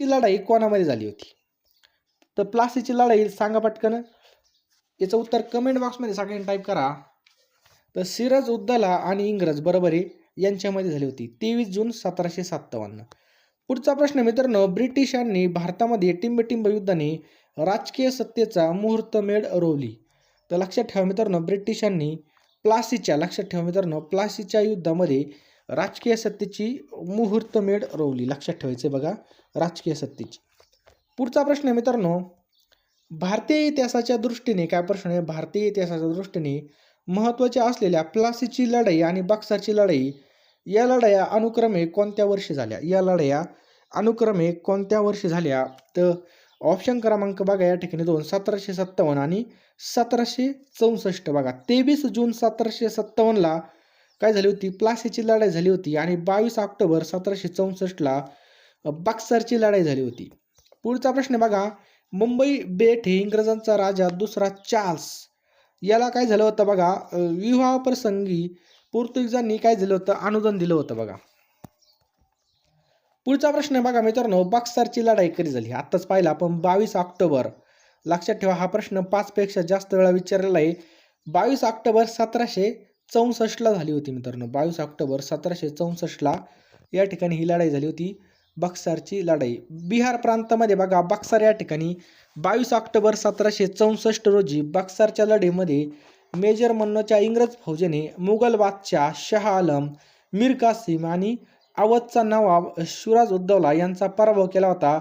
ची लढाई कोणामध्ये झाली होती? तर प्लासीची लढाई सांगा पटकन. याचं उत्तर कमेंट बॉक्समध्ये सगळ्यांनी टाईप करा. तर सिरज उद्दला आणि इंग्रज बरोबर आहे? यांच्यामध्ये झाली होती. तेवीस जून सतराशे सत्तावन्न. पुढचा प्रश्न मित्रांनो ब्रिटिशांनी भारतामध्ये टिंबटिंब युद्धाने राजकीय सत्तेचा मुहूर्तमेढ रोवली तर लक्षात ठेवा मित्रांनो ब्रिटिशांनी प्लासीच्या लक्षात ठेवा मित्रांनो प्लासीच्या युद्धामध्ये राजकीय सत्तेची मुहूर्तमेढ रोवली. लक्षात ठेवायचे बघा राजकीय सत्तेची. पुढचा प्रश्न आहे मित्रांनो भारतीय इतिहासाच्या दृष्टीने काय प्रश्न आहे? भारतीय इतिहासाच्या दृष्टीने महत्त्वाच्या असलेल्या प्लासीची लढाई आणि बक्साची लढाई या लढाया अनुक्रमे कोणत्या वर्षी झाल्या? या लढाया अनुक्रमे कोणत्या वर्षी झाल्या? तर ऑप्शन क्रमांक बघा या ठिकाणी दोन सतराशे सत्तावन्न आणि सतराशे चौसष्ट बघा. तेवीस जून सतराशे सत्तावन्नला काय झाली होती? प्लासीची लढाई झाली होती आणि बावीस ऑक्टोबर सतराशे चौसष्टला बक्सरची लढाई झाली होती. पुढचा प्रश्न बघा. मुंबई बेट हे इंग्रजांचा राजा दुसरा चार्ल्स. याला काय झालं होतं बघा? विवाहप्रसंगी पोर्तुगीजांनी काय दिलं होतं? अनुदान दिलं होतं बघा. पुढचा प्रश्न बघा मित्रांनो. बक्सरची लढाई कधी झाली? आत्ताच पाहिला आपण. बावीस ऑक्टोबर. लक्षात ठेवा हा प्रश्न पाचपेक्षा जास्त वेळा विचारलेला आहे. बावीस ऑक्टोबर सतराशे चौसष्टला झाली होती मित्रांनो. बावीस ऑक्टोबर सतराशे चौसष्टला या ठिकाणी ही लढाई झाली होती. बक्सरची लढाई. बिहार प्रांतामध्ये बघा बक्सर या ठिकाणी बावीस ऑक्टोबर सतराशे चौसष्ट रोजी बक्सरच्या लढाईमध्ये मेजर मन्नोच्या इंग्रज फौजेने मुघल बादशाह शाह आलम मीर कासिम आणि अवधचा नवाब शिवराज उद्दौला यांचा पराभव केला होता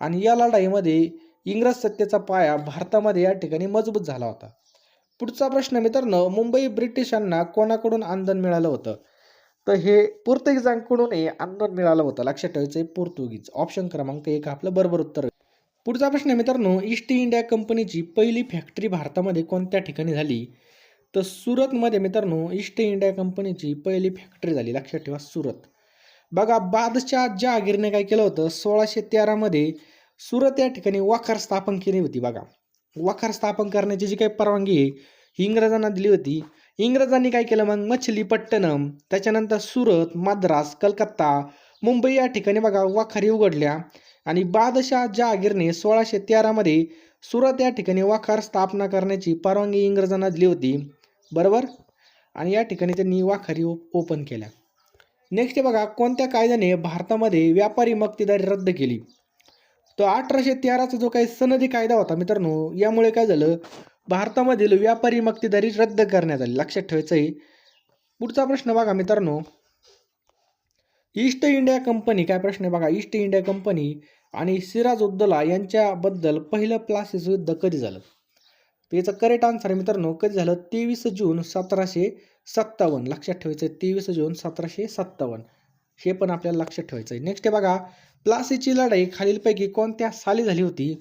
आणि या लढाईमध्ये इंग्रज सत्तेचा पाया भारतामध्ये या ठिकाणी मजबूत झाला होता. पुढचा प्रश्न मित्रांनो मुंबई ब्रिटिशांना कोणाकडून आंदन मिळालं होतं? तर हे पोर्तुगीजांकडूनही आंदोलन मिळालं होतं. लक्षात ठेवायचं आहे पोर्तुगीज. ऑप्शन क्रमांक एक आपलं बरोबर उत्तर. पुढचा प्रश्न मित्रांनो ईस्ट इंडिया कंपनीची पहिली फॅक्टरी भारतामध्ये कोणत्या ठिकाणी झाली? तर सुरतमध्ये मित्रांनो ईस्ट इंडिया कंपनीची पहिली फॅक्टरी झाली. लक्षात ठेवा सुरत. बघा बादशाह जहागीरने काय केलं होतं? सोळाशे तेरामध्ये सुरत या ठिकाणी वाखार स्थापन केली होती बघा. वाखार स्थापन करण्याची जी काही परवानगी आहे ही इंग्रजांना दिली होती. इंग्रजांनी काय केलं मग? मछलीपट्टणम त्याच्यानंतर सुरत मद्रास कलकत्ता मुंबई या ठिकाणी बघा वाखारी उघडल्या. आणि बादशाह जहागीरने सोळाशे तेरामध्ये सुरत या ठिकाणी वाखार स्थापना करण्याची परवानगी इंग्रजांना दिली होती. बरोबर? आणि या ठिकाणी त्यांनी वाखारी ओपन केल्या. नेक्स्ट बघा कोणत्या कायद्याने भारतामध्ये व्यापारी मक्तेदारी रद्द केली? तो अठराशे तेराचा जो काही सनदी कायदा होता मित्रांनो यामुळे काय झालं? भारतामधील व्यापारी मक्तेदारी रद्द करण्यात आली. लक्षात ठेवायचं आहे पुढचा प्रश्न बघा मित्रांनो. ईस्ट इंडिया कंपनी काय प्रश्न आहे बघा? ईस्ट इंडिया कंपनी आणि सिराज उद्दला यांच्याबद्दल पहिलं प्लासिस युद्ध कधी झालं? तर याचं करेक्ट आन्सर आहे मित्रांनो कधी झालं? तेवीस जून सतराशे सत्तावन्न. लक्षात ठेवायचं आहे तेवीस जून सतराशे सत्तावन्न. हे पण आपल्याला लक्षात ठेवायचं आहे नेक्स्ट आहे बघा प्लासीची लढाई खालीलपैकी कोणत्या साली झाली होती?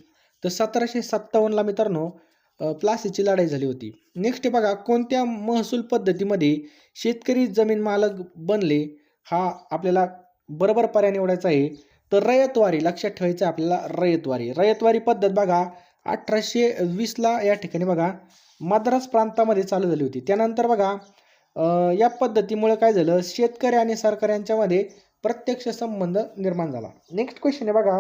तर सतराशे सत्तावन्नला मित्रांनो प्लासीची लढाई झाली होती. नेक्स्ट बघा कोणत्या महसूल पद्धतीमध्ये शेतकरी जमीन मालक बनले हा आपल्याला बरोबर पर्याय निवडायचा आहे. तर रयतवारी लक्षात ठेवायचं आपल्याला रयतवारी. रयतवारी पद्धत बघा अठराशे वीसला या ठिकाणी बघा मद्रास प्रांतामध्ये चालू झाली होती. त्यानंतर बघा या पद्धतीमुळे काय झालं शेतकरी आणि सरकार यांच्यामध्ये प्रत्यक्ष संबंध निर्माण झाला. नेक्स्ट क्वेश्चन आहे बघा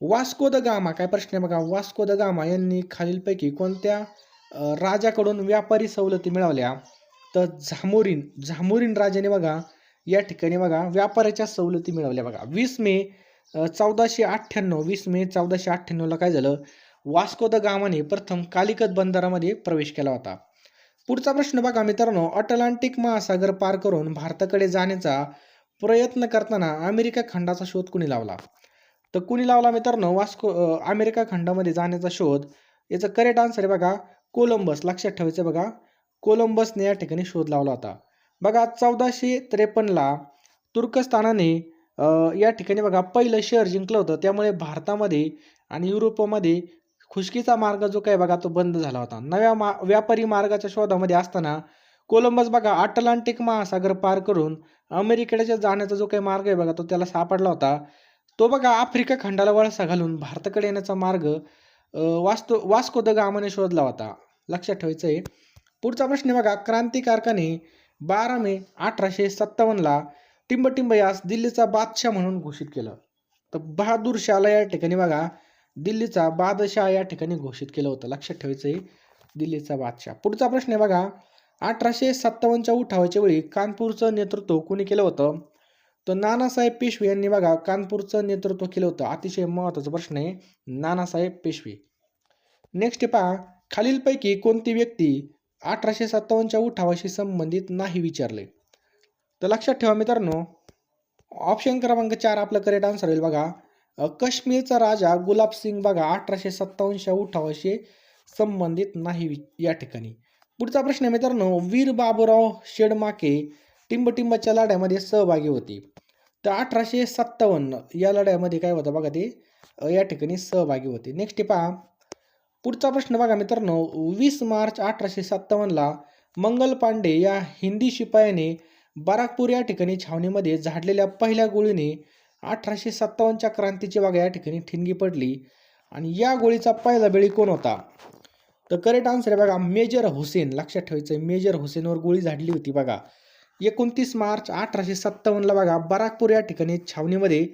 वास्को द गामा काय प्रश्न आहे बघा? वास्को द गामा यांनी खालीलपैकी कोणत्या राजाकडून व्यापारी सवलती मिळवल्या? तर झामोरीन झामोरीन राजाने बघा या ठिकाणी बघा व्यापाराच्या सवलती मिळवल्या बघा. वीस मे चौदाशे अठ्ठ्याण्णव वीस मे चौदाशे अठ्ठ्याण्णवला काय झालं? वास्को द गामाने प्रथम कालिकत बंदरामध्ये प्रवेश केला होता. पुढचा प्रश्न बघा मित्रांनो अटलांटिक महासागर पार करून भारताकडे जाण्याचा प्रयत्न करताना अमेरिका खंडाचा शोध कुणी लावला? तर कुणी लावला मित्रांनो? वास्को अमेरिका खंडामध्ये जाण्याचा शोध. याचं करेक्ट आन्सर आहे बघा कोलंबस. लक्षात ठेवायचं बघा कोलंबसने या ठिकाणी शोध लावला होता. बघा चौदाशे त्रेपन्नला तुर्कस्तानाने या ठिकाणी बघा पहिलं शहर जिंकलं होतं. त्यामुळे भारतामध्ये आणि युरोपमध्ये खुशकीचा मार्ग जो काय बघा तो बंद झाला होता. नव्या मा व्यापारी मार्गाच्या शोधामध्ये असताना कोलंबस बघा अटलांटिक महासागर पार करून अमेरिकेच्या जाण्याचा जो काही मार्ग आहे बघा तो त्याला सापडला होता. तो बघा आफ्रिका खंडाला वळसा घालून भारताकडे येण्याचा मार्ग वास्तो वास्को द गामाने शोधला होता. लक्षात ठेवायचं आहे पुढचा प्रश्न बघा क्रांतिकारकाने बारा मे अठराशे सत्तावन्नला टिंबटिंब यास दिल्लीचा बादशाह म्हणून घोषित केलं. तर बहादूर शाहला या ठिकाणी बघा दिल्लीचा बादशाह या ठिकाणी घोषित केलं होतं. लक्षात ठेवायचं आहे दिल्लीचा बादशाह. पुढचा प्रश्न आहे बघा अठराशे सत्तावन्नच्या उठावाच्या वेळी कानपूरचं नेतृत्व कोणी केलं होतं? तर नानासाहेब पेशवे यांनी बघा कानपूरचं नेतृत्व केलं होतं. अतिशय महत्त्वाचा प्रश्न आहे नानासाहेब पेशवे. नेक्स्ट पहा खालीलपैकी कोणती व्यक्ती अठराशे सत्तावन्नच्या उठावाशी संबंधित नाही विचारले? तर लक्षात ठेवा मित्रांनो ऑप्शन क्रमांक चार आपलं करेक्ट आन्सर होईल बघा. काश्मीरचा राजा गुलाब सिंग बघा अठराशे सत्तावन्नच्या उठावाशी संबंधित नाही वि- या ठिकाणी. पुढचा प्रश्न आहे मित्रांनो वीर बाबूराव शेडमाके टिंबटिंबाच्या लढ्यामध्ये सहभागी होते. तर अठराशे सत्तावन्न या लढ्यामध्ये काय होतं बघा ते या ठिकाणी सहभागी होते. नेक्स्ट पहा. पुढचा प्रश्न बघा मित्रांनो. वीस मार्च अठराशे सत्तावन्नला मंगल पांडे या हिंदी शिपायाने बाराकपूर या ठिकाणी छावणीमध्ये झाडलेल्या पहिल्या गोळीने अठराशे सत्तावन्नच्या क्रांतीची बघा या ठिकाणी ठिणगी पडली. आणि या गोळीचा पहिला बेळी कोण होता? तर करेक्ट आन्सर आहे बघा मेजर हुसेन. लक्षात ठेवायचं आहे मेजर हुसेनवर गोळी झाडली होती बघा. एकोणतीस मार्च अठराशे सत्तावन्नला बघा बराकपूर या ठिकाणी छावणीमध्ये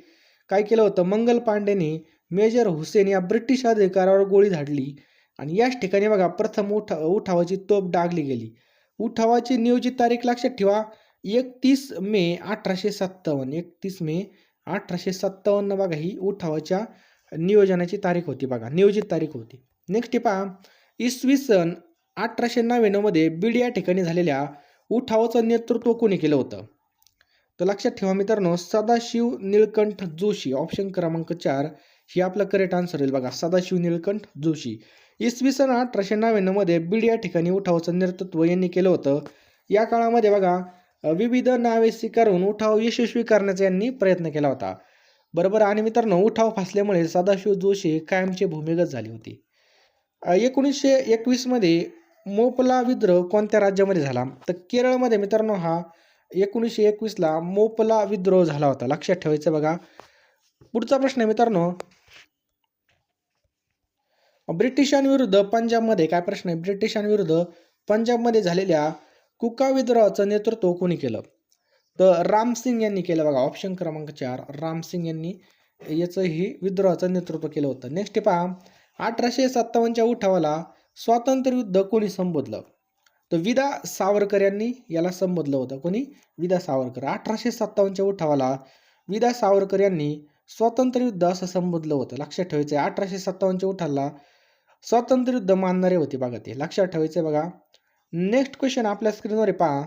काय केलं होतं? मंगल पांडेने मेजर हुसेन या ब्रिटिश अधिकाऱ्यावर गोळी झाडली. आणि याच ठिकाणी बघा प्रथम उठा उठावाची तोफ डागली गेली. उठावाची नियोजित तारीख लक्षात ठेवा एकतीस मे अठराशे सत्तावन्न. एकतीस मे अठराशे सत्तावन्न बघा ही उठावाच्या नियोजनाची तारीख होती बघा नियोजित तारीख होती. नेक्स्ट पहा इसवी सन अठराशे नव्याण्णवमध्ये बीड या ठिकाणी झालेल्या उठावाचं नेतृत्व कोणी केलं होतं? तर लक्षात ठेवा मित्रांनो सदाशिव निळकंठ जोशी ऑप्शन क्रमांक चार हे आपलं करेक्ट आन्सर येईल बघा. सदाशिव निळकंठ जोशी. इसवी सन अठराशे नव्याण्णवमध्ये बीड या ठिकाणी उठावाचं नेतृत्व यांनी केलं होतं. या काळामध्ये बघा विविध नावे स्वीकारून उठाव यशस्वी करण्याचा यांनी प्रयत्न केला होता. बरोबर? आणि मित्रांनो उठाव फासल्यामुळे सदाशिव जोशी कायमचे भूमिगत झाली होती. एकोणीसशे एकवीसमध्ये मोपला विद्रोह कोणत्या राज्यामध्ये झाला? तर केरळमध्ये मित्रांनो हा एकोणीसशे एकवीसला मोपला विद्रोह झाला होता. लक्षात ठेवायचं बघा. पुढचा प्रश्न आहे मित्रांनो. ब्रिटिशांविरुद्ध पंजाबमध्ये काय प्रश्न आहे? ब्रिटिशांविरुद्ध पंजाबमध्ये झालेल्या कुका विद्रोहाचं नेतृत्व कोणी केलं? तर रामसिंग यांनी केलं बघा. ऑप्शन क्रमांक चार. रामसिंग यांनी याचं ही विद्रोहाचं नेतृत्व केलं होतं. नेक्स्ट पहा. अठराशे सत्तावन्नच्या उठावाला स्वातंत्र्य युद्ध कोणी संबोधलं? तर विदा सावरकर यांनी याला संबोधलं होतं. कोणी? विदा सावरकर. अठराशे सत्तावन्नच्या उठावाला विदा सावरकर यांनी स्वातंत्र्य युद्ध असं संबोधलं होतं. लक्षात ठेवायचं आहे अठराशे सत्तावन्नच्या उठाला स्वातंत्र्य युद्ध मानणारे होते बघा ते. लक्षात ठेवायचं आहे बघा. नेक्स्ट क्वेश्चन आपल्या स्क्रीनवर आहे पहा.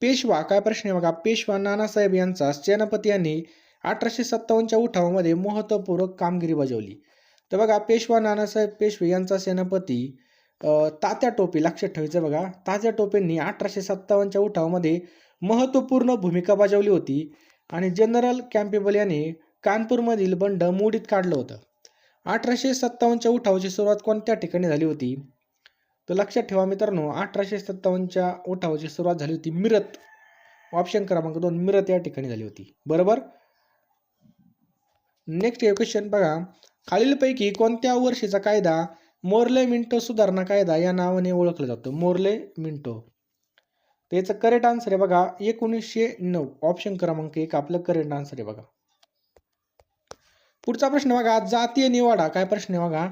पेशवा काय प्रश्न आहे बघा? पेशवा नानासाहेब यांचा सेनापती यांनी अठराशे सत्तावन्नच्या उठावामध्ये महत्त्वपूर्वक कामगिरी बजावली. तर बघा पेशवा नानासाहेब पेशवे यांचा सेनापती तात्या टोपे लक्षात ठेवायचं बघा तात्या टोपेंनी अठराशे सत्तावन्नच्या उठावामध्ये महत्त्वपूर्ण भूमिका बजावली होती आणि जनरल कॅम्पेबल याने कानपूरमधील बंड मोडीत काढलं होतं. अठराशे सत्तावन्नच्या उठावाची सुरुवात कोणत्या ठिकाणी झाली होती? तर लक्षात ठेवा मित्रांनो अठराशे सत्तावन्नच्या उठावाची सुरुवात झाली होती मिरत. ऑप्शन क्रमांक दोन मिरत या ठिकाणी झाली होती. बरोबर? नेक्स्ट क्वेश्चन बघा खालीलपैकी कोणत्या वर्षीचा कायदा मोर्ले मिंटो सुधारणा कायदा या नावाने ओळखला जातो? Morley Minto. त्याचं करेक्ट आन्सर आहे बघा एकोणीसशे नऊ. ऑप्शन क्रमांक एक आपलं करेक्ट आन्सर आहे बघा. पुढचा प्रश्न बघा जातीय निवाडा. काय प्रश्न आहे बघा?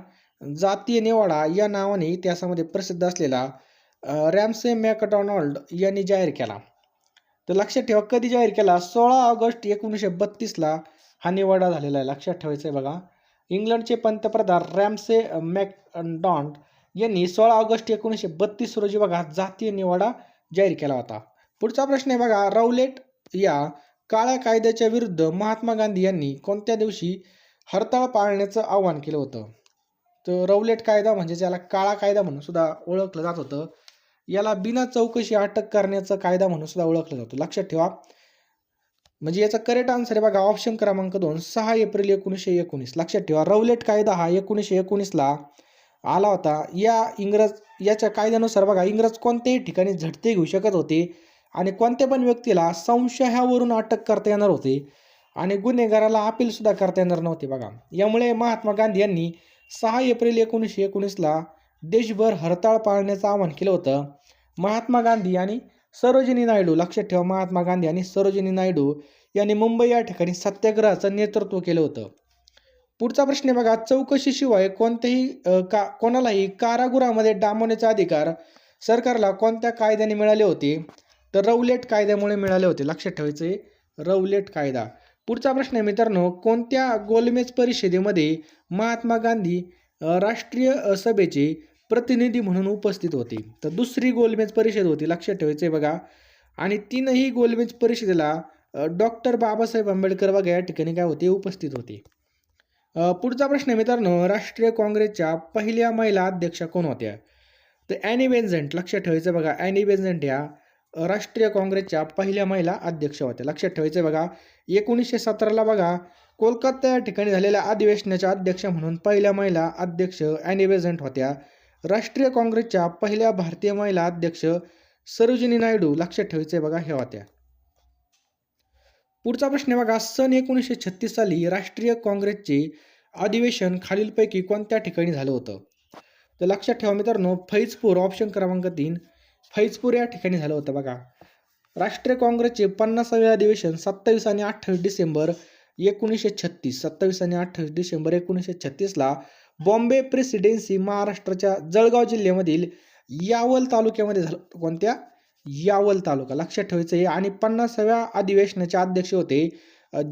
जातीय निवाडा या नावाने इतिहासामध्ये प्रसिद्ध असलेला रॅमसे मॅकडॉनॉल्ड यांनी जाहीर केला. तर लक्षात ठेवा कधी जाहीर केला? सोळा ऑगस्ट एकोणीसशे बत्तीसला हा निवाडा झालेला आहे. लक्षात ठेवायचं आहे बघा. इंग्लंडचे पंतप्रधान रॅमसे मॅकडॉन्ड यांनी सोळा ऑगस्ट एकोणीसशे बत्तीस रोजी बघा जातीय निवाडा जाहीर केला होता. पुढचा प्रश्न आहे बघा राऊलेट या काळ्या कायद्याच्या विरुद्ध महात्मा गांधी यांनी कोणत्या दिवशी हरताळ पाळण्याचं आवाहन केलं होतं? तर रौलेट कायदा म्हणजे ज्याला काळा कायदा म्हणून सुद्धा ओळखलं जात होतं. याला बिना चौकशी अटक करण्याचा कायदा म्हणून सुद्धा ओळखलं जातं. लक्षात ठेवा. म्हणजे याचा करेक्ट आन्सर आहे बघा ऑप्शन क्रमांक दोन सहा एप्रिल एकोणीसशे एकोणीस. लक्षात ठेवा रौलेट कायदा हा एकोणीसशे एकोणीसला आला होता. या इंग्रज याच्या कायद्यानुसार बघा इंग्रज कोणत्याही ठिकाणी झटते घेऊ शकत होते आणि कोणत्या पण व्यक्तीला संशयावरून अटक करता येणार होते आणि गुन्हेगाराला अपीलसुद्धा करता येणार नव्हते बघा. यामुळे महात्मा गांधी यांनी सहा एप्रिल एकोणीसशे एकोणीसला देशभर हरताळ पाळण्याचं आवाहन केलं होतं. महात्मा गांधी आणि सरोजिनी नायडू लक्षात ठेवा महात्मा गांधी आणि सरोजिनी नायडू यांनी मुंबई या ठिकाणी सत्याग्रहाचं नेतृत्व केलं होतं. पुढचा प्रश्न आहे बघा चौकशीशिवाय कोणत्याही का कोणालाही कारागृहामध्ये डांबवण्याचा अधिकार सरकारला कोणत्या कायद्याने मिळाले होते? तर रौलेट कायद्यामुळे मिळाले होते. लक्षात ठेवायचं रौलेट कायदा. पुढचा प्रश्न आहे मित्रांनो कोणत्या गोलमेज परिषदेमध्ये महात्मा गांधी राष्ट्रीय सभेचे प्रतिनिधी म्हणून उपस्थित होते. तर दुसरी गोलमेज परिषद होती लक्षात ठेवायचं आहे बघा. आणि तीनही गोलमेज परिषदेला डॉक्टर बाबासाहेब आंबेडकर बघा या ठिकाणी काय होते? उपस्थित होते. पुढचा प्रश्न आहे मित्रांनो राष्ट्रीय काँग्रेसच्या पहिल्या महिला अध्यक्षा कोण होत्या? तर ॲनी बेन्झेंट लक्षात ठेवायचं बघा ॲनी बेन्झेंट या राष्ट्रीय काँग्रेसच्या पहिल्या महिला अध्यक्ष होत्या. लक्षात ठेवायचं बघा एकोणीसशे सतराला बघा कोलकाता या ठिकाणी झालेल्या अधिवेशनाच्या अध्यक्ष म्हणून पहिल्या महिला अध्यक्ष ॲनी बेझंट होत्या. राष्ट्रीय काँग्रेसच्या पहिल्या भारतीय महिला अध्यक्ष सरोजिनी नायडू लक्षात ठेवायचे बघा ह्या होत्या पुढचा प्रश्न आहे बघा सन एकोणीसशे छत्तीस साली राष्ट्रीय काँग्रेसचे अधिवेशन खालीलपैकी कोणत्या ठिकाणी झालं होतं? तर लक्षात ठेवा मित्रांनो फैजपूर ऑप्शन क्रमांक तीन फैजपूर या ठिकाणी झालं होतं बघा. राष्ट्रीय काँग्रेसचे पन्नासावे अधिवेशन सत्तावीस आणि अठ्ठावीस डिसेंबर एकोणीसशे छत्तीस सत्तावीस आणि अठ्ठावीस डिसेंबर एकोणीसशे छत्तीसला बॉम्बे प्रेसिडेन्सी महाराष्ट्राच्या जळगाव जिल्ह्यामधील यावल तालुक्यामध्ये झालं कोणत्या? यावल तालुका. लक्षात ठेवायचं आहे आणि पन्नासाव्या अधिवेशनाचे अध्यक्ष होते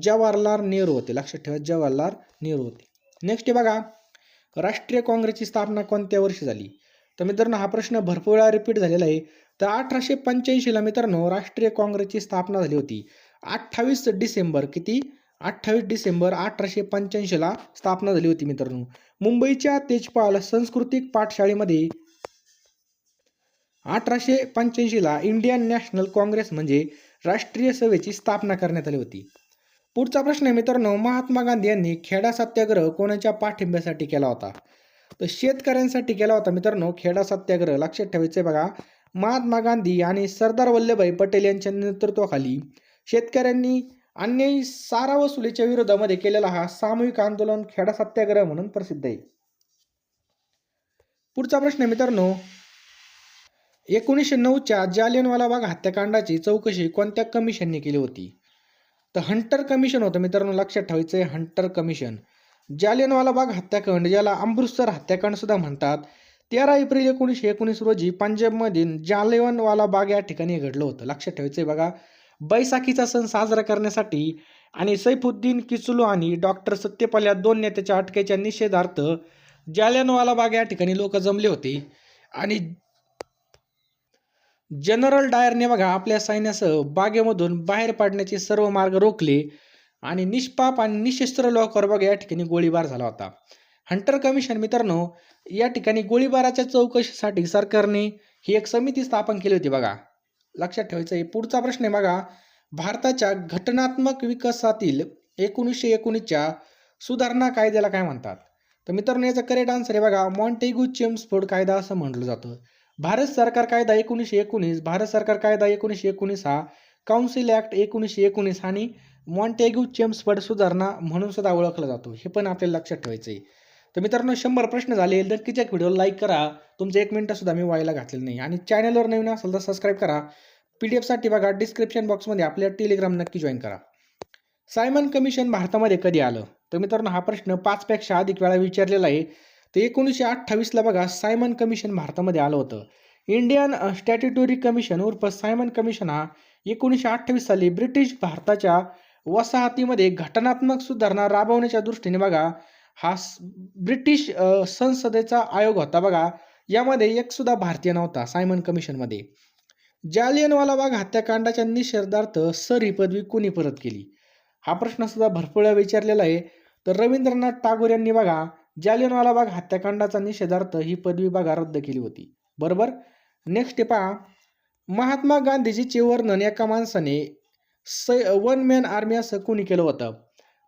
जवाहरलाल नेहरू होते. लक्षात ठेवा जवाहरलाल नेहरू होते. नेक्स्ट बघा. राष्ट्रीय काँग्रेसची स्थापना कोणत्या वर्षी झाली? तर मित्रांनो हा प्रश्न भरपूर वेळा रिपीट झालेला आहे. तर अठराशे पंच्याऐंशीला मित्रांनो राष्ट्रीय काँग्रेसची स्थापना झाली होती. अठ्ठावीस डिसेंबर किती? अठ्ठावीस डिसेंबर अठराशे पंच्याऐंशीला स्थापना झाली होती मित्रांनो. मुंबईच्या तेजपाल सांस्कृतिक पाठशाळेमध्ये अठराशे पंच्याऐंशीला इंडियन नॅशनल काँग्रेस म्हणजे राष्ट्रीय सभेची स्थापना करण्यात आली होती. पुढचा प्रश्न आहे मित्रांनो महात्मा गांधी यांनी खेडा सत्याग्रह कोणाच्या पाठिंब्यासाठी केला होता? तर शेतकऱ्यांसाठी केला होता मित्रांनो खेडा सत्याग्रह. लक्षात ठेवायचे बघा महात्मा गांधी आणि सरदार वल्लभभाई पटेल यांच्या नेतृत्वाखाली शेतकऱ्यांनी अन्यायी सारा वसुलीच्या विरोधामध्ये केलेला हा सामूहिक आंदोलन खेडा सत्याग्रह म्हणून प्रसिद्ध आहे. पुढचा प्रश्न मित्रांनो एकोणीसशे नऊच्या जालियनवाला बाग हत्याकांडाची चौकशी कोणत्या कमिशनने केली होती? तर हंटर कमिशन होतं मित्रांनो लक्षात ठेवायचं आहे हंटर कमिशन. जालियनवाला बाग हत्याकांड ज्याला अमृतसर हत्याकांड सुद्धा म्हणतात तेरा एप्रिल एकोणीसशे एकोणीस रोजी पंजाबमधील जालियनवाला बाग या ठिकाणी घडलं होतं. लक्षात ठेवायचं आहे बघा बैसाखीचा सण साजरा करण्यासाठी आणि सैफुद्दीन किचलू आणि डॉक्टर सत्यपाल या दोन नेत्याच्या अटकेच्या निषेधार्थ जालियनवाला बाग या ठिकाणी लोक जमले होते. आणि जनरल डायरने बघा आपल्या सैन्यासह बागेमधून बाहेर पाडण्याचे सर्व मार्ग रोखले आणि निष्पाप आणि निशस्त्र लोकांवर बघा या ठिकाणी गोळीबार झाला होता. हंटर कमिशन मित्रांनो या ठिकाणी गोळीबाराच्या चौकशीसाठी सरकारने ही एक समिती स्थापन केली होती बघा. लक्षात ठेवायचं आहे. पुढचा प्रश्न आहे बघा. भारताच्या घटनात्मक विकासातील एकोणीसशे एकोणीसच्या सुधारणा कायद्याला काय म्हणतात? तर मित्रांनो याचा करेक्ट आन्सर आहे बघा. मॉन्टेगू चेम्सफोर्ड कायदा असं म्हटलं जातं. भारत सरकार कायदा एकोणीसशे एकोणीस भारत सरकार कायदा एकोणीसशे एकोणीस हा काउन्सिल ॲक्ट एकोणीसशे एकोणीस आणि मॉन्टेग्यू चेम्सफर्ड सुधारणा म्हणून सुद्धा ओळखला जातो. हे पण आपल्याला लक्षात ठेवायचं आहे. तर मित्रांनो शंभर प्रश्न झाले नक्कीच एक व्हिडिओ लाईक करा. तुमचं एक मिनटंसुद्धा मी व्हायला घातलेलं नाही. आणि चॅनलवर नवीन असेल तर सबस्क्राईब करा. पी डी एफसाठी बघा डिस्क्रिप्शन बॉक्समध्ये आपल्या टेलिग्राम नक्की जॉईन करा. सायमन कमिशन भारतामध्ये कधी आलं? तर मित्रांनो हा प्रश्न पाचपेक्षा अधिक वेळा विचारलेला आहे. तर एकोणीसशे अठ्ठावीसला बघा सायमन कमिशन भारतामध्ये आलं होतं. इंडियन स्टॅट्युटरी कमिशन उर्फ सायमन कमिशन हा एकोणीसशे अठ्ठावीस साली ब्रिटिश भारताच्या वसाहतीमध्ये घटनात्मक सुधारणा राबवण्याच्या दृष्टीने बघा हा ब्रिटिश संसदेचा आयोग होता बघा. यामध्ये एक सुद्धा भारतीय नव्हता सायमन कमिशनमध्ये. जालियनवाला बाग हत्याकांडाच्या निषेधार्थ सर ही पदवी कोणी परत केली? हा प्रश्न सुद्धा भरपूर वेळा विचारलेला आहे. तर रवींद्रनाथ टागोर यांनी बघा जालियनवाला बाग हत्याकांडाचा निषेधार्थ ही पदवी बघा रद्द केली होती. बरोबर? नेक्स्ट पहा. महात्मा गांधीजीचे वर्णन एका माणसाने स वन मॅन आर्मी असं कोणी केलं होतं?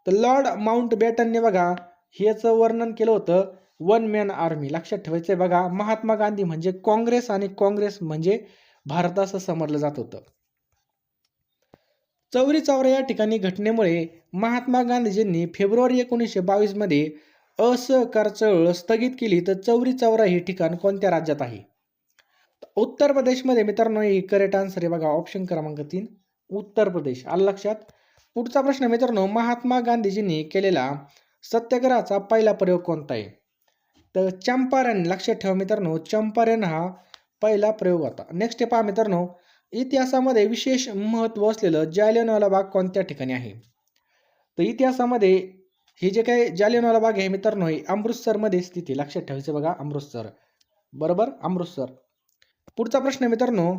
तर लॉर्ड माउंट बॅटनने बघा ह्याचं वर्णन केलं होतं. वन मॅन आर्मी लक्षात ठेवायचं आहे बघा. महात्मा गांधी म्हणजे काँग्रेस आणि काँग्रेस म्हणजे भारत असं समजलं जात होतं. चौरी चौरा या ठिकाणी घटनेमुळे महात्मा गांधीजींनी फेब्रुवारी एकोणीसशे बावीसमध्ये असहकार चळवळ स्थगित केली. तर चौरी चौरा हे ठिकाण कोणत्या राज्यात आहे? उत्तर प्रदेशमध्ये मित्रांनो ही करेक्ट आन्सर आहे बघा. ऑप्शन क्रमांक तीन उत्तर प्रदेश. आलं लक्षात? पुढचा प्रश्न मित्रांनो महात्मा गांधीजींनी केलेला सत्याग्रहाचा पहिला प्रयोग कोणता आहे? तर चंपारण लक्षात ठेवा मित्रांनो चंपारण हा पहिला प्रयोग होता. नेक्स्ट पहा मित्रांनो इतिहासामध्ये विशेष महत्त्व असलेलं जालियनवाला बाग कोणत्या ठिकाणी आहे? तर इतिहासामध्ये हे जे काही जालियनवाला बाग आहे मित्रांनो हे अमृतसरमध्ये स्थित आहे. लक्षात ठेवायचं बघा अमृतसर. बरोबर? अमृतसर. पुढचा प्रश्न मित्रांनो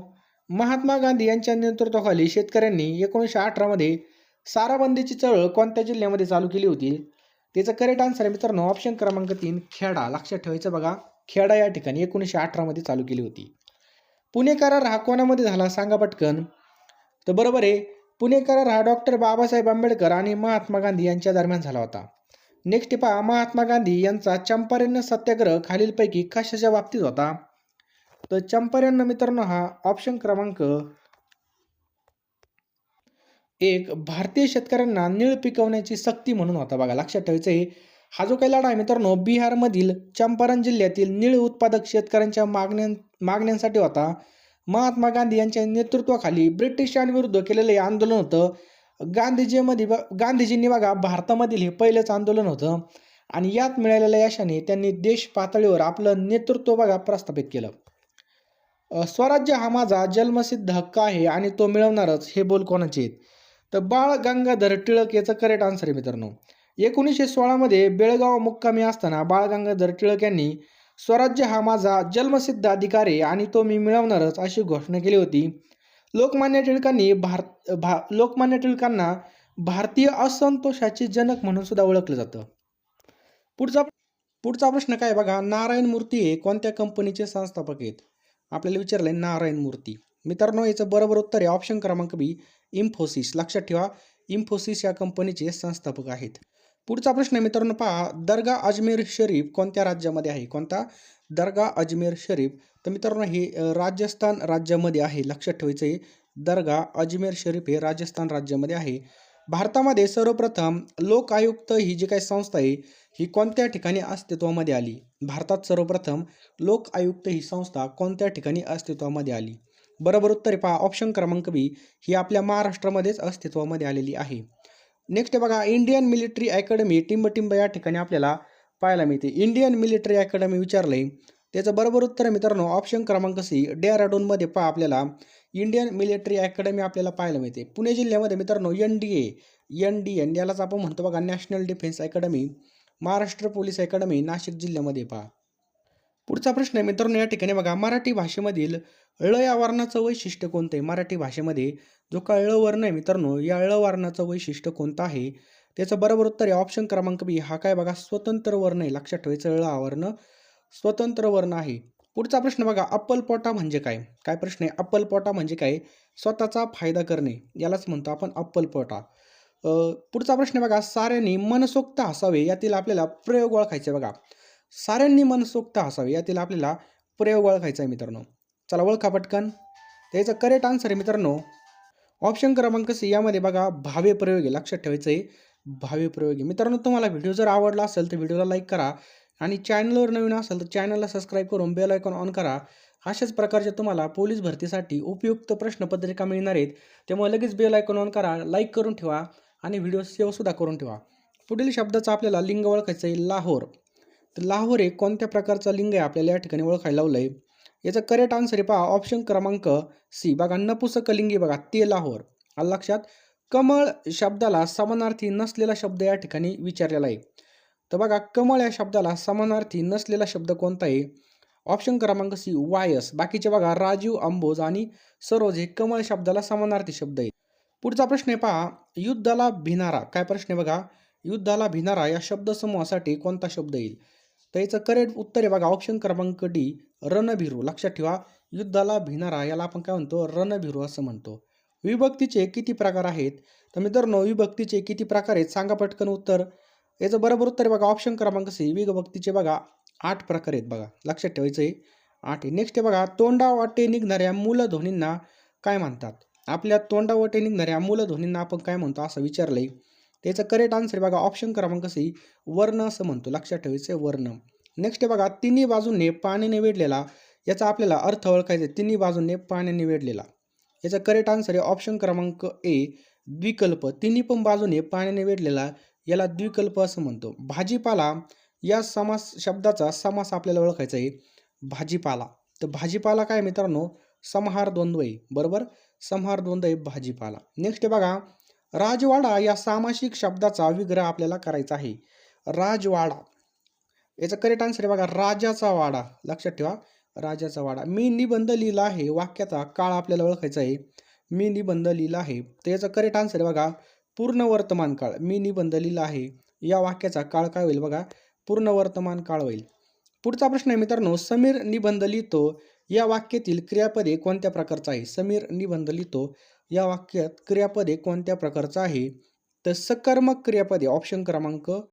महात्मा गांधी यांच्या नेतृत्वाखाली शेतकऱ्यांनी एकोणीसशे अठरामध्ये साराबंदीची चळवळ कोणत्या जिल्ह्यामध्ये चालू केली होती? त्याचं करेक्ट आन्सर आहे मित्रांनो. ऑप्शन क्रमांक तीन खेडा. लक्षात ठेवायचं बघा. खेडा या ठिकाणी एकोणीसशे अठरामध्ये चालू केली होती. पुणे करार हा कोणामध्ये झाला? सांगा पटकन. तर बरोबर आहे. पुणे करार हा डॉक्टर बाबासाहेब आंबेडकर आणि महात्मा गांधी यांच्या दरम्यान झाला होता. नेक्स्ट पहा. महात्मा गांधी यांचा चंपारण्य सत्याग्रह खालीलपैकी कशाच्या बाबतीत होता? तर चंपारण्य मित्रांनो हा ऑप्शन क्रमांक एक भारतीय शेतकऱ्यांना निळ पिकवण्याची सक्ती म्हणून होता बघा. लक्षात ठेवायचं आहे. हा जो काही लढा आहे मित्रांनो बिहारमधील चंपारण जिल्ह्यातील निळ उत्पादक शेतकऱ्यांच्या मागण्यां मागण्यांसाठी होता. महात्मा गांधी यांच्या नेतृत्वाखाली ब्रिटिशांविरुद्ध केलेलं हे आंदोलन होतं. गांधीजीमध्ये गांधीजींनी बघा भारतामधील हे पहिलंच आंदोलन होतं. आणि यात मिळालेल्या यशाने त्यांनी देश पातळीवर आपलं नेतृत्व बघा प्रस्थापित केलं. स्वराज्य हा माझा जन्मसिद्ध हक्क आहे आणि तो मिळवणारच हे बोल कोणाचे आहेत? तर बाळ गंगाधर टिळक याचं करेक्ट आन्सर आहे मित्रांनो. एकोणीसशे सोळामध्ये बेळगाव मुक्कामी असताना बाळ गंगाधर टिळक यांनी स्वराज्य हा माझा जन्मसिद्ध अधिकार आहे आणि तो मी मिळवणारच अशी घोषणा केली होती. लोकमान्य टिळकांनी भारत भा लोकमान्य टिळकांना भारतीय असंतोषाचे जनक म्हणून सुद्धा ओळखलं जातं. पुढचा पुढचा प्रश्न काय बघा? नारायण मूर्ती हे कोणत्या कंपनीचे संस्थापक आहेत? आपल्याला विचारलंय नारायण मूर्ती. मित्रांनो याचं बरोबर उत्तर आहे. ऑप्शन क्रमांक बी इन्फोसिस लक्षात ठेवा इन्फोसिस या कंपनीचे संस्थापक आहेत. पुढचा प्रश्न मित्रांनो पहा. दर्गा अजमेर शरीफ कोणत्या राज्यामध्ये आहे? कोणता? दर्गा अजमेर शरीफ. तर मित्रांनो हे राजस्थान राज्यामध्ये आहे. लक्षात ठेवायचं आहे दर्गा अजमेर शरीफ हे राजस्थान राज्यामध्ये आहे. भारतामध्ये सर्वप्रथम लोक आयुक्त ही जी काही संस्था आहे ही कोणत्या ठिकाणी अस्तित्वामध्ये आली? भारतात सर्वप्रथम लोक आयुक्त ही संस्था कोणत्या ठिकाणी अस्तित्वामध्ये आली? बरोबर उत्तर पहा. ऑप्शन क्रमांक बी ही आपल्या महाराष्ट्रामध्येच अस्तित्वामध्ये आलेली आहे. नेक्स्ट बघा इंडियन मिलिटरी अकॅडमी टिंबटिंब या ठिकाणी आपल्याला पाहायला मिळते. इंडियन मिलिटरी अकॅडमी विचारलंय त्याचं बरोबर उत्तर मित्रांनो ऑप्शन क्रमांक सी डेहराडूनमध्ये पहा आपल्याला इंडियन मिलिटरी अकॅडमी आपल्याला पाहायला मिळते. पुणे जिल्ह्यामध्ये मित्रांनो N D A N D N यालाच आपण म्हणतो बघा national defence academy Maharashtra police academy Nashik जिल्ह्यामध्ये पहा. पुढचा प्रश्न आहे मित्रांनो या ठिकाणी बघा मराठी भाषेमधील ळ या वर्णाचं वैशिष्ट्य कोणतं आहे? मराठी भाषेमध्ये जो का ळ वर्ण आहे मित्रांनो या ळ वर्णाचं वैशिष्ट्य कोणतं आहे? त्याचं बरोबर उत्तर आहे ऑप्शन क्रमांक बी हा काय बघा स्वतंत्र वर्ण आहे. लक्षात ठेवायचं ळ हा वर्ण स्वतंत्र वर्ण आहे. पुढचा प्रश्न बघा अप्पलपोटा म्हणजे काय? काय प्रश्न आहे? अप्पलपोटा म्हणजे काय? स्वतःचा फायदा करणे. यालाच म्हणतो आपण अप्पलपोटा. पुढचा प्रश्न बघा साऱ्यांनी मनसोक्त हसावे यातील आपल्याला प्रयोग ओळखायचे बघा. साऱ्यांनी मनसोक्त हसावे यातील आपल्याला प्रयोग ओळखायचा आहे मित्रांनो. चला ओळखा पटकन. त्याचं करेक्ट आन्सर आहे मित्रांनो. ऑप्शन क्रमांक सी यामध्ये बघा भावे प्रयोगी लक्षात ठेवायचं आहे. भावे प्रयोगी. मित्रांनो तुम्हाला व्हिडिओ जर आवडला असेल तर व्हिडिओला लाईक करा आणि चॅनलवर नवीन असेल तर चॅनलला सबस्क्राईब करून बेल आयकॉन ऑन करा. अशाच प्रकारचे तुम्हाला पोलीस भरतीसाठी उपयुक्त प्रश्नपत्रिका मिळणार आहेत. त्यामुळे लगेच बेल आयकॉन ऑन करा लाईक करून ठेवा आणि व्हिडिओ सेवसुद्धा करून ठेवा. पुढील शब्दाचा आपल्याला लिंग ओळखायचं आहे लाहोर. तर लाहोर हे कोणत्या प्रकारचा लिंग आहे? आपल्याला या ठिकाणी ओळखायला लावलं आहे याचा करेक्ट आन्सर आहे पहा ऑप्शन क्रमांक सी बघा नपुसकलिंगी बघा ते लाहोर आलं लक्षात? कमळ शब्दाला समानार्थी नसलेला शब्द या ठिकाणी विचारलेला आहे. तर बघा कमळ या शब्दाला समानार्थी नसलेला शब्द कोणता आहे? ऑप्शन क्रमांक सी वायस. बाकीचे बघा राजीव अंबोज आणि सरोज हे कमळ शब्दाला समानार्थी शब्द आहे पुढचा प्रश्न आहे पहा युद्धाला भिनारा. काय प्रश्न आहे बघा? युद्धाला भिनारा या शब्दसमूहासाठी कोणता शब्द येईल? तर याचं करेक्ट उत्तर आहे बघा ऑप्शन क्रमांक डी रणभिरू. लक्षात ठेवा युद्धाला भिनारा याला आपण काय म्हणतो? रणभिरू असं म्हणतो. विभक्तीचे किती प्रकार आहेत? तर मित्रांनो विभक्तीचे किती प्रकार आहेत? सांगा पटकन उत्तर. याचं बरोबर उत्तर आहे बघा ऑप्शन क्रमांक सी. विभक्तीचे बघा आठ प्रकार आहेत बघा. लक्षात ठेवायचं आहे. आठ आहे. नेक्स्ट आहे बघा तोंडावाटे निघणाऱ्या मूलध्वनींना काय म्हणतात? आपल्या तोंडावाटे निघणाऱ्या मूलध्वनींना आपण काय म्हणतो? असं विचारलंय. त्याचं करेक्ट आन्सर आहे बघा ऑप्शन क्रमांक सी. वर्ण असं म्हणतो. लक्षात ठेवायचं आहे वर्ण. नेक्स्ट बघा तिन्ही बाजूने पाण्याने वेढलेला याचा आपल्याला अर्थ ओळखायचा आहे. तिन्ही बाजूने पाण्याने वेढलेला याचा करेक्ट आन्सर आहे ऑप्शन क्रमांक ए द्विकल्प. तिन्ही पण बाजूने पाण्याने वेढलेला याला द्विकल्प असं म्हणतो. भाजीपाला या समास शब्दाचा समास आपल्याला ओळखायचा आहे. भाजीपाला. तर भाजीपाला काय मित्रांनो? समहार द्वंद्व आहे. बरोबर? समहार द्वंद्व आहे भाजीपाला. नेक्स्ट बघा राजवाडा या सामासिक शब्दाचा विग्रह आपल्याला करायचा आहे. राजवाडा. याचा करेक्ट आन्सर आहे बघा राजाचा वाडा. लक्षात ठेवा राजाचा वाडा. मी निबंध लिहिला आहे वाक्याचा काळ आपल्याला ओळखायचा आहे. मी निबंध लिहिला आहे. तर याचा करेक्ट आन्सर आहे बघा पूर्ण वर्तमान काळ. मी निबंध लिहिला आहे. या वाक्याचा काळ काय होईल बघा पूर्ण वर्तमान काळ होईल. पुढचा प्रश्न आहे मित्रांनो समीर निबंध लिहितो. या वाक्यातील क्रियापदे कोणत्या प्रकारचं आहे? समीर निबंध लिहितो. या वाक्यात क्रियापदे कोणत्या प्रकारचं आहे? तर सकर्मक क्रियापदे ऑप्शन क्रमांक